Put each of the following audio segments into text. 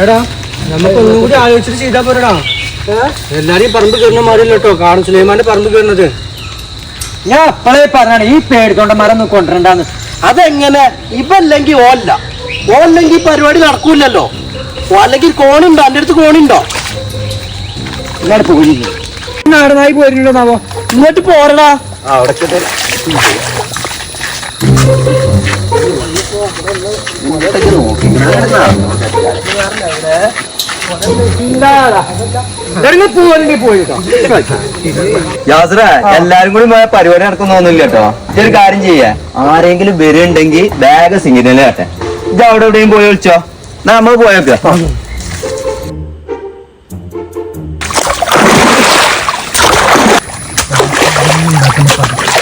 ഏടാ നമുക്ക് ഒന്നുകൂടി ആലോചിച്ചിട്ട് ചെയ്താ പോരടാ. എല്ലാരെയും പറമ്പ് കയറുന്ന മാറിയല്ലോ കേട്ടോ കാണും സുലൈമാന്റെ പറമ്പ് കയറുന്നത്. ഞാൻ അപ്പളേ പറഞ്ഞാണ് ഈ പേടിക്കൊണ്ട മരം കൊണ്ടുവരണ്ടാന്ന്. അതെങ്ങനെ? ഇവല്ലെങ്കിൽ ഓല്ല ഓല്ലെങ്കിൽ പരിപാടി നടക്കൂലല്ലോ. അല്ലെങ്കിൽ കോണുണ്ടോ? എന്റെ അടുത്ത് കോണുണ്ടോ? ഇങ്ങനെ പോയില്ല നാടനായി പോയിട്ടുണ്ടോ ഇങ്ങോട്ട് പോരടാ. അവിടെ എല്ലാരും കൂടി പരിപാടി നടക്കുന്നൊന്നുമില്ല കേട്ടോ. ഇതൊരു കാര്യം ചെയ്യാ. ആരെങ്കിലും വരുന്നുണ്ടെങ്കിൽ ബാഗ് സിഗ്നൽ കേട്ടെ. ഇത് അവിടെ എവിടെയും പോയി വിളിച്ചോ? നമ്മൾ പോയേക്ക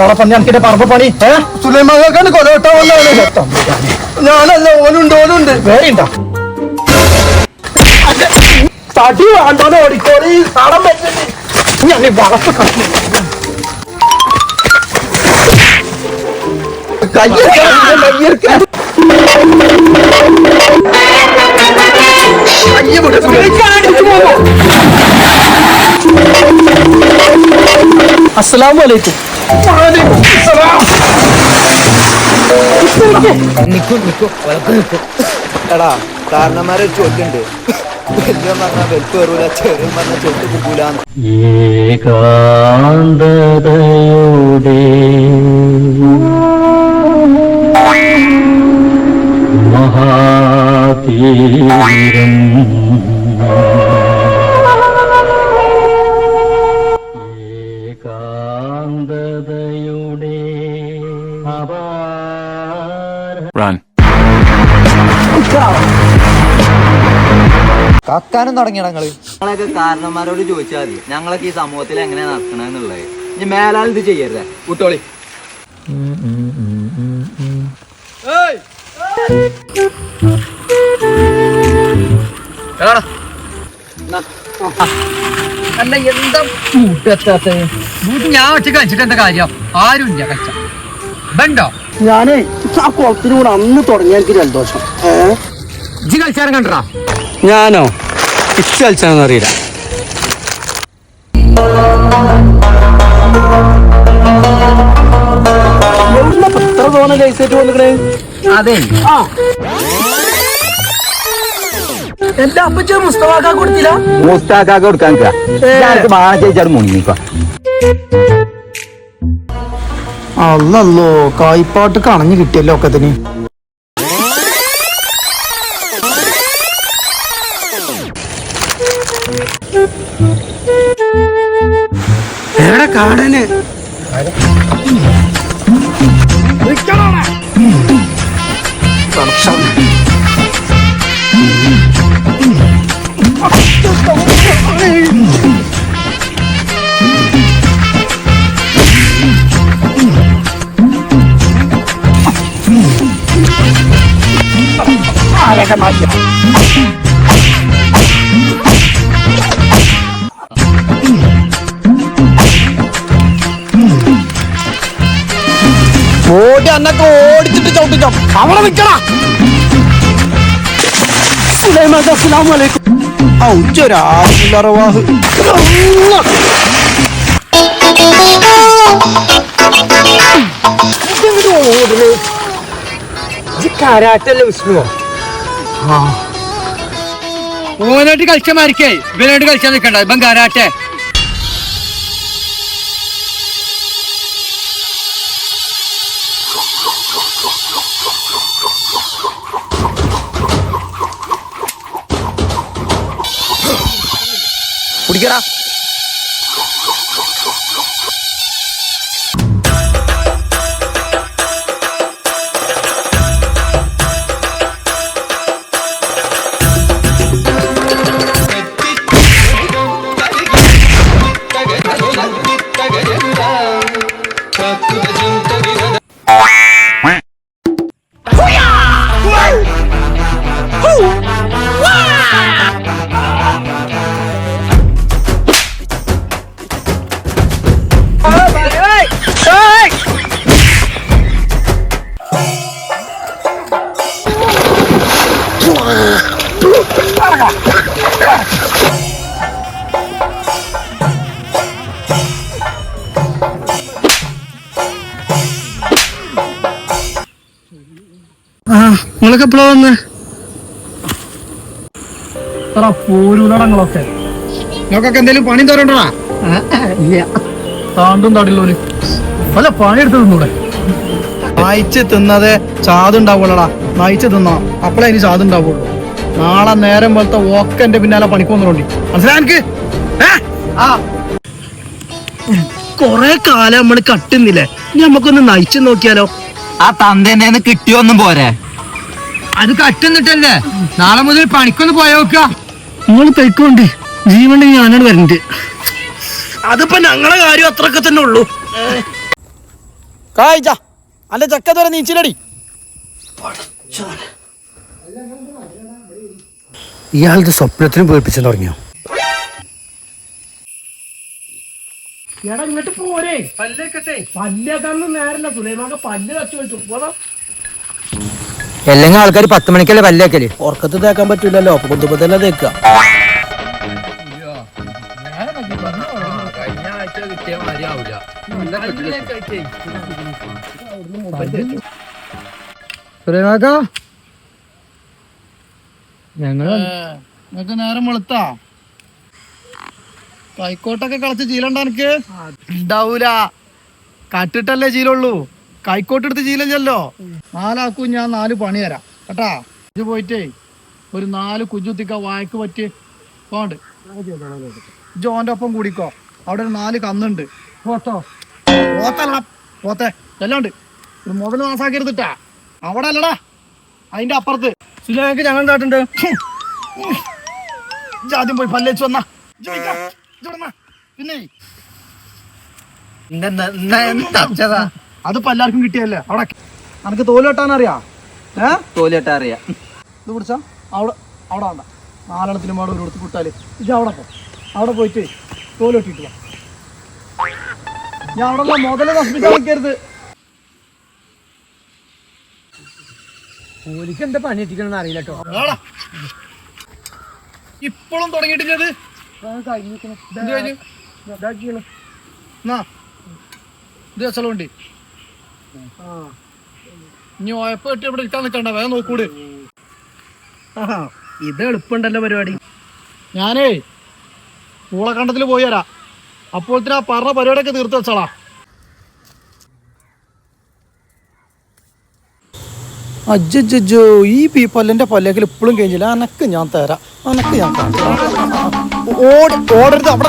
എന്താണ് പണി എനിക്കിന്റെ പറമ്പ് പണി? സുലൈമാക്കാണ് കൊലവട്ട ഞാനല്ല ഓനുണ്ട് ഓനുണ്ട്. വേറെയുണ്ടോ? തടി വേണ്ടോന്ന് ഓടിക്കോളി സ്ഥലം പറ്റുന്നുണ്ട് ഞാൻ ഈ വളപ്പ് കത്തി കയ്യെടുക്കാൻ അസ്സലാമു അലൈക്കും എടാ കാരണന്മാരെ ചോദ്യണ്ട്. വലിയ പറഞ്ഞ വെൽപ്പ് കയറൂല ചെറിയ പറഞ്ഞ ചൊട്ട് കുക്കൂലാന്ന് ഏകാന്തതയോടെ അപാര കക്കാനും തുടങ്ങിയ ഞങ്ങൾ? ഞങ്ങളൊക്കെ കാരണന്മാരോട് ചോദിച്ചാൽ മതി. ഞങ്ങളൊക്കെ ഈ സമൂഹത്തിൽ എങ്ങനെ നടക്കണെന്നുള്ളത് ഇനി മേലാൽ ഇത് ചെയ്യരുത്. കുട്ടോളി. അല്ല എന്താ കൂട്ടെത്താത്ത? ഞാൻ ഒറ്റ കഴിച്ചിട്ട് എന്താ കാര്യം? ആരും ഇല്ല കച്ച ബണ്ടോ ഞാനേ ആ കുളത്തിന് കൂടെ അന്ന് തുടങ്ങിയ എനിക്ക് ജലദോഷം. ഏഹ് ഇജ്ജ് കളിച്ചാലും കണ്ടടാ ഞാനോ? ഇച്ച് കളിച്ചാണെന്ന് അറിയില്ല. എത്ര തോന്നുന്ന ലൈസേറ്റ് വന്നിക്കണേ? അതെ. എന്റെ അപ്പച്ച മുസ്തഫാക്കാൻ കൊടുത്തില്ല? മൂസ്താക്കാക്ക് കൊടുക്കാൻ മാണ ചേച്ചാട് മുങ്ങിക്കോ അല്ലല്ലോ കായ്പാട്ട് കണഞ്ഞു കിട്ടിയല്ലോ ഒക്കത്തിന്. എവിടെ ഓടി അന്നൊക്കെ ഓടിച്ചിട്ട് ചവിട്ടിച്ചോ അവിടെ അലൈക്കും. ഔച്ചൊരാഹ് കാരാട്ടല്ലേ വിഷ്ണുവോ? ഓനായിട്ട് കളിച്ച മാരിക്കേ ഇവനായിട്ട് കളിച്ചാൽ നിൽക്കണ്ട ഇപ്പം കാരാട്ടെ. കുടിക്കടാ. നിങ്ങളൊക്കെ എപ്പോഴാ വന്ന്? എത്ര പോരൂലടങ്ങളൊക്കെ നിങ്ങൾക്കൊക്കെ എന്തെങ്കിലും പണി തരണ്ടടാ? ഇല്ല. താണ്ടും താടില്ലോൽ. അല്ല പണിയെടുത്ത് തിന്നൂടെ? നായിച്ച് തിന്നതെ ചാതുണ്ടാവുള്ളടാ. നായിച്ച് തിന്നാ അപ്പളേ ഇനി ചാതുണ്ടാവുള്ളൂ. നാളെ നേരം പോലത്തെ ഒക്കെ എന്റെ പിന്നാലെ പണിക്ക് വന്നിട്ടുണ്ട്. മനസ്സിലാ എനിക്ക്? കൊറേ കാലം നമ്മൾ കട്ടുന്നില്ലേ? ഇനി നമുക്കൊന്ന് നയിച്ചു നോക്കിയാലോ? ആ തന്തേന്ന് കിട്ടിയൊന്നും പോരെ? അത് കട്ടുന്നിട്ടല്ലേ? നാളെ മുതൽ പണിക്കൊന്ന് പോയ നോക്കുക. നിങ്ങൾ പൊയ്ക്കോണ്ട്. ജീവൻ ഞാനാണ് വരണ്ട്. അതിപ്പോ ഞങ്ങളെ കാര്യം അത്രയൊക്കെ തന്നെ ഉള്ളൂ. കായ്ച്ച അല്ല ചക്ക തുറ നീച്ചിലടി ഇയാളുടെ സ്വപ്നത്തിനും പേടിപ്പിച്ചു തുടങ്ങിയോ? എടാ ഇങ്ങോട്ട് പോരേ. പല്ലേക്കട്ടെ പല്ലേക്കാന്ന് നേരല്ല. സുലൈമാക്ക പല്ല് കച്ചു വെച്ചു പോതാ അല്ലെങ്കിൽ ആൾക്കാർ പത്ത് മണിക്കല്ലേ പല്ലേക്കൽ ഉറക്കത്ത് തേക്കാൻ പറ്റൂലല്ലോ. അപ്പൊ കൊണ്ടുപോതല്ല തേക്കുക. സുലൈമാക്ക ഞങ്ങൾ നിങ്ങക്ക് നേരം വെളുത്താ? കൈക്കോട്ടൊക്കെ കളച്ച് ചീലുണ്ടോ എനിക്ക് ഉണ്ടാവൂല കട്ടിട്ടല്ലേ ചീലുള്ളൂ കൈക്കോട്ട് എടുത്ത് ചീലല്ലോ നാലാക്കും ഞാൻ നാല് പണി തരാം. കേട്ടാ? ഇത് പോയിട്ടേ ഒരു നാല് കുജുത്തിക്ക വായ്ക്ക് പറ്റി പോണ്ട്. ജോന്റെ ഒപ്പം കൂടിക്കോ. അവിടെ ഒരു നാല് കന്നുണ്ട്. പോത്തോ. പോത്തല്ല പോത്തെ. എല്ലാം ഉണ്ട്. ഒരു മുതൽ മാസാക്കരുതിട്ടാ അവിടെ അല്ലടാ. അതിന്റെ അപ്പുറത്ത്. സുലൈമാക്ക് ഞങ്ങൾ നാട്ടുണ്ട് ആദ്യം പോയി പല്ലേച്ച് വന്നാ. പിന്നെ? അത് എല്ലാവർക്കും കിട്ടിയല്ലേ അവിടെ അനക്ക് തോൽ കെട്ടാൻ അറിയാ ഏ? തോലോട്ടാ അറിയാ ഇത് പിടിച്ചാ. അവിടെ അവിടെ വേണ്ട. നാലെണ്ണത്തിനും പാടെ ഒരു കൊടുത്ത് കിട്ടാൽ ഇത് അവിടെ പോ. അവിടെ പോയിട്ട് തോൽ കെട്ടിട്ട് വാ. ഞാൻ അവിടെ മുതൽ നശിപ്പിക്കാൻ നിൽക്കരുത് ഓലിക്ക് എന്താ പണി എത്തിക്കണമെന്ന് അറിയില്ല കേട്ടോ. ഇപ്പോഴും? എന്നാ, ഇത്? വെച്ചോണ്ട് ഇനി ഓയപ്പ് കെട്ടി ഇവിടെ ഇരിക്കാൻ നിൽക്കണ്ട വേഗം നോക്കൂട്. ആഹാ, ഇത് എളുപ്പമുണ്ടല്ലോ പരിപാടി. ഞാനേ പൂളക്കണ്ടത്തിൽ പോയി വരാ. അപ്പോഴത്തേന് ആ പറഞ്ഞ പരിപാടിയൊക്കെ തീർത്ത് വെച്ചോളാ. അജ്ജോ ഈ പീ പല്ലേക്കിൽ ഇപ്പോഴും കഴിഞ്ഞില്ല അനക്ക് ഞാൻ തരാം. അനക്ക് ഞാൻ തരാം. ഓടി ഓടരുത്. അവിടെ?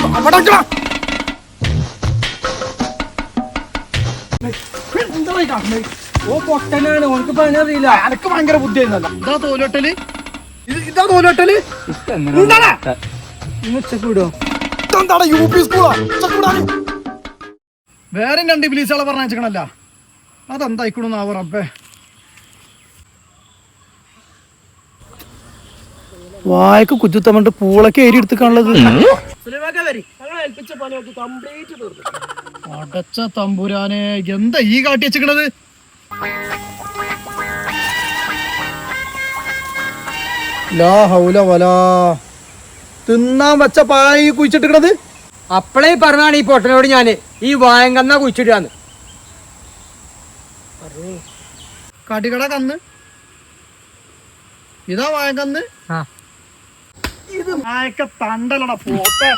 ഓ പൊട്ടനാണ്. ഓനക്ക് അനക്ക് ഭയങ്കര ബുദ്ധിയായിരുന്നല്ലോ. ഇതാ തോലോട്ടൽ? ഇതാ തോലോട്ടൽ? ഉച്ചയ്ക്ക് യു പി സ്കൂളാ വേറെ രണ്ട് ബിലീസുകളെ പറഞ്ഞേക്കണല്ല അതെന്തായിക്കണെന്നാവോ റബ്ബേ? വായക്ക് കുറ്റുത്തമ്മണ്ട് പൂളൊക്കെ ഏരി എടുത്തുക്കാണുള്ളത്. അടച്ച തമ്പുരാനെ എന്താ ഈ കാട്ടി വെച്ചിക്കണത് ലാ ഹൗല വലാ. തിന്നാൻ വെച്ച പായ കുഴിച്ചിട്ടിക്കണത് അപ്പളേ പറഞ്ഞാണ് ഈ പൊട്ടനോട് ഞാൻ. ഈ വായങ്കന്ന കുഴിച്ചിട്ടാന്ന് കടികട കന്ന്. ഇതാ വായങ്കന്ന് ഇത് പണ്ടല്ലടാ പോത്തെ.